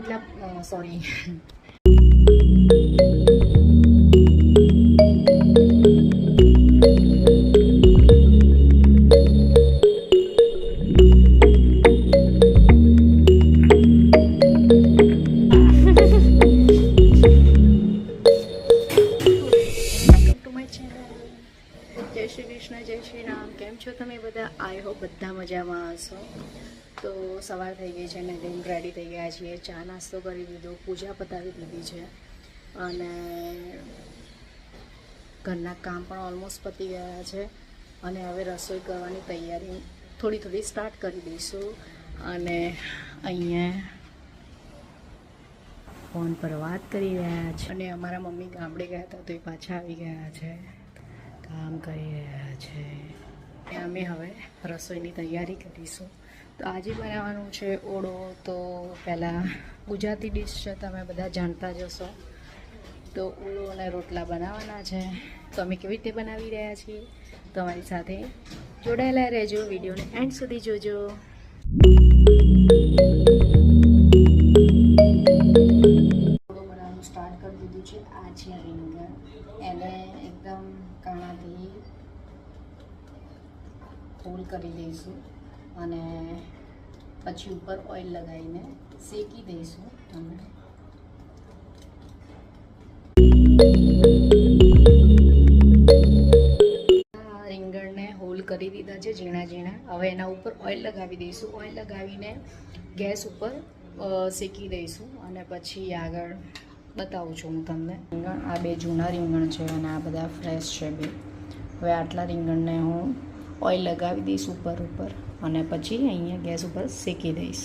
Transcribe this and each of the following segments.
રોટલા સોરી જય શ્રી કૃષ્ણ, જય શ્રી રામ. કેમ છો તમે બધા? આઈ હોપ બધા મજામાં હશો. તો સવાર થઈ ગઈ છે ને રૂમ રેડી થઈ ગયા છીએ. ચા નાસ્તો કરી દીધો પૂજા પતાવી દીધી છે. અને ઘરના કામ પણ ઓલમોસ્ટ પતી ગયા છે. અને હવે રસોઈ કરવાની તૈયારી થોડી થોડી સ્ટાર્ટ કરી દઈશું. અને અહીંયા ફોન પર વાત કરી રહ્યા છે. અને અમારા મમ્મી ગામડે ગયા હતા, તો એ પાછા આવી ગયા છે. કામ કરી રહ્યા છે. અમે હવે રસોઈની તૈયારી કરીશું. તો આજે બનાવવાનું છે ઓળો, તો પહેલાં ગુજરાતી ડિશ છે, તમે બધા જાણતા જ હશો. તો ઓળો અને રોટલા બનાવવાના છે. તો અમે કેવી રીતે બનાવી રહ્યા છીએ, તમારી સાથે જોડાયેલા રહેજો, વિડીયોને એન્ડ સુધી જોજો. ઓળો બનાવવાનું સ્ટાર્ટ કરી દીધું છે, આ છે રીંગણ એને એકદમ કાણાથી હોલ કરી દઈશું અને પછી ઉપર ઓઇલ લગાવીને શેકી દઈશું તમે રીંગણને હોલ કરી દીધા છે ઝીણા ઝીણા. હવે એના ઉપર ઓઇલ લગાવી દઈશું. ઓઇલ લગાવીને ગેસ ઉપર શેકી દઈશું અને પછી આગળ બતાવું છું હું તમને. રીંગણ, આ બે જૂના રીંગણ છે અને આ બધા ફ્રેશ છે બે. હવે આટલા રીંગણને હું ઓઇલ લગાવી દઈશ ઉપર ઉપર અને પછી અહીંયા ગેસ ઉપર શેકી દઈશ.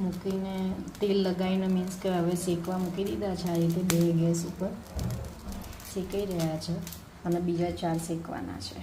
મૂકીને તેલ લગાવીને મીન્સ કે હવે શેકવા મૂકી દીધા છે, આ રીતે બે ગેસ ઉપર શેકાઈ રહ્યા છે અને બીજા ચાર શેકવાના છે.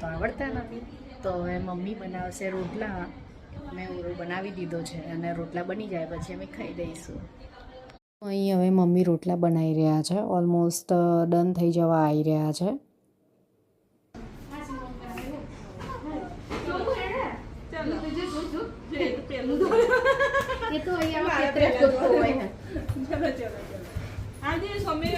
તો આવડતા નથી. તો હવે મમ્મી બનાવશે રોટલા. મેં ઓરો બનાવી દીધો છે અને રોટલા બની જાય પછી અમે ખાઈ દઈશું અહીં હવે મમ્મી રોટલા બનાવી રહ્યા છે. ઓલમોસ્ટ ડન થઈ જવા આવી રહ્યા છે. એ તો અહીંયા હોય ચલો ચલો ચલો. આજે સમીર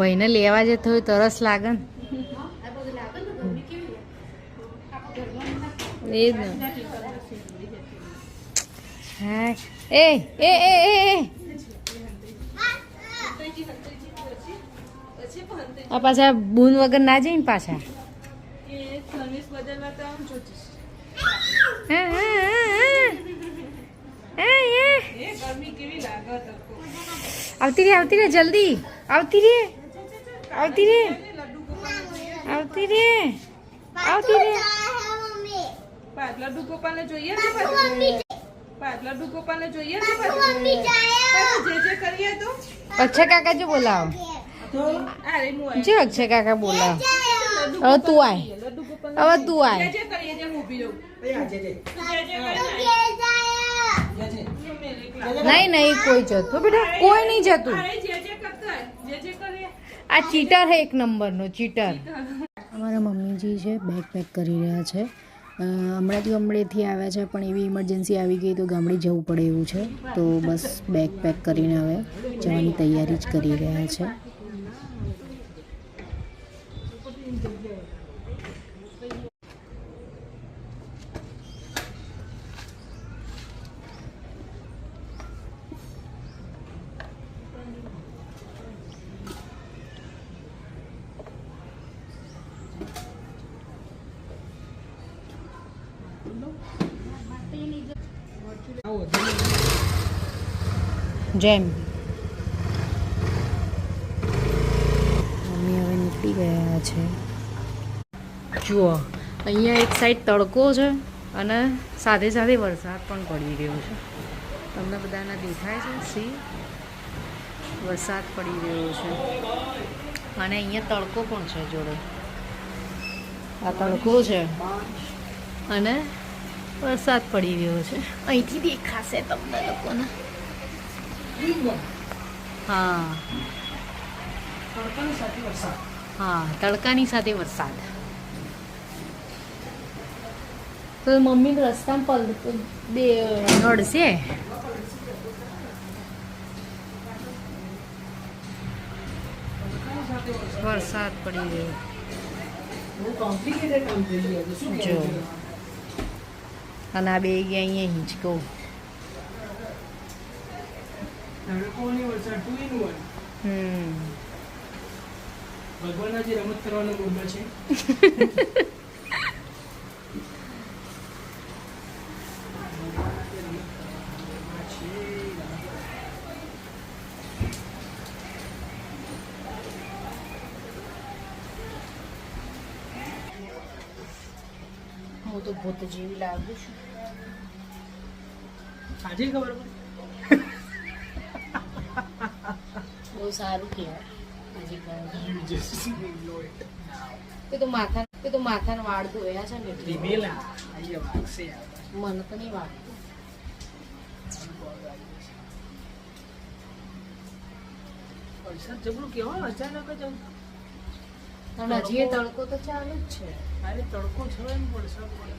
ભાઈને લેવા જતો હોય તરસ લાગે ને. એ જ એ એ એ એ આ પાછા બૂન વગર ના જઈને પાછા. આવતી રે આવતી રે જલ્દી. આવતી રે આવતી રે. આવતી રે. આવતી રે. લડ્ડુ ગોપાલને જોઈએ ને લડ્ડુ ગોપાલને જોઈએ ને જે જે કરીએ તો? અક્ષય કાકા જો બોલાવો. જે અક્ષય કાકા હવે તું આય. હવે તું આય. નહીં નહીં કોઈ જતું. બેટા કોઈ નહીં જતું. આ ચીટર હે એક નંબરનો ચીટર. અમારા મમ્મીજી છે બેગ પેક કરી રહ્યા છે. હમણાંથી હમણાં જ ગામડેથી આવ્યા છે પણ એવી ઇમરજન્સી આવી ગઈ તો ગામડે જવું પડે એવું છે. તો બસ બેગ પેક કરીને હવે જવાની તૈયારી જ કરી રહ્યા છે. જેમ. મમ્મી હવે નીકળી ગયા છે. જુઓ અહીંયા એક સાઈડ તડકો છે અને સાથે સાથે વરસાદ પણ પડી રહ્યો છે. તમને બધાને દેખાય છે સી વરસાદ પડી રહ્યો છે. અને અહીંયા તડકો પણ છે જોડે. આ તડકો છે અને વરસાદ પડી રહ્યો છે. અહીંથી દેખાશે તમને લોકોને. હા. તડકાની સાથે વરસાદ. હા તડકાની સાથે વરસાદ. તો મમ્મી રસ્તામાં પલ બે નડશે? વરસાદ પડી ગયું. જો. અને આ બે ગયા અહીંયા હિંચકો. તડકોની વરસાદ ટુ ઇન વન ભગવાનના જે રમત કરવાનો મૂડમાં છે. હું તો ભૂત જેવી લાગુ છું. આજે ખબર બહુ સારું કહેવાય. તે માથા તે તો માથાનો વાળ ધોયા છે ને એટલે. રીમેલા અહીંયા વાગશે યાર. મને તો નહીં વાળતું વરસાદ જબરું કેવો અચાનક જ પણ હજી તડકો તો ચાલુ જ છે. અરે તડકો છે એમ વરસાદ પડે.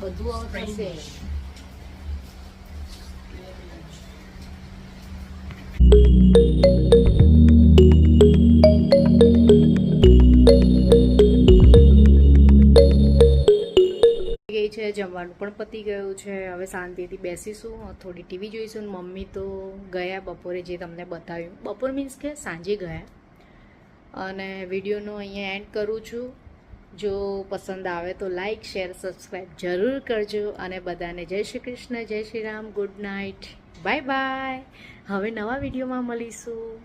બધું હવે થશે. ગઈ છે, જમવાનું પણ પતી ગયું છે. હવે શાંતિથી બેસીશું, થોડી ટીવી જોઈશું મમ્મી તો ગયા બપોરે જે તમને બતાવ્યું. બપોર મીન્સ કે સાંજે ગયા. અને વિડીયોનો અહીંયા એન્ડ કરું છું. જો પસંદ આવે તો લાઈક, શેર સબસ્ક્રાઈબ જરૂર કરજો અને બધાને જય શ્રી કૃષ્ણ, જય Shri Ram, good night, bye bye. હવે નવા વિડીયોમાં મળીશું.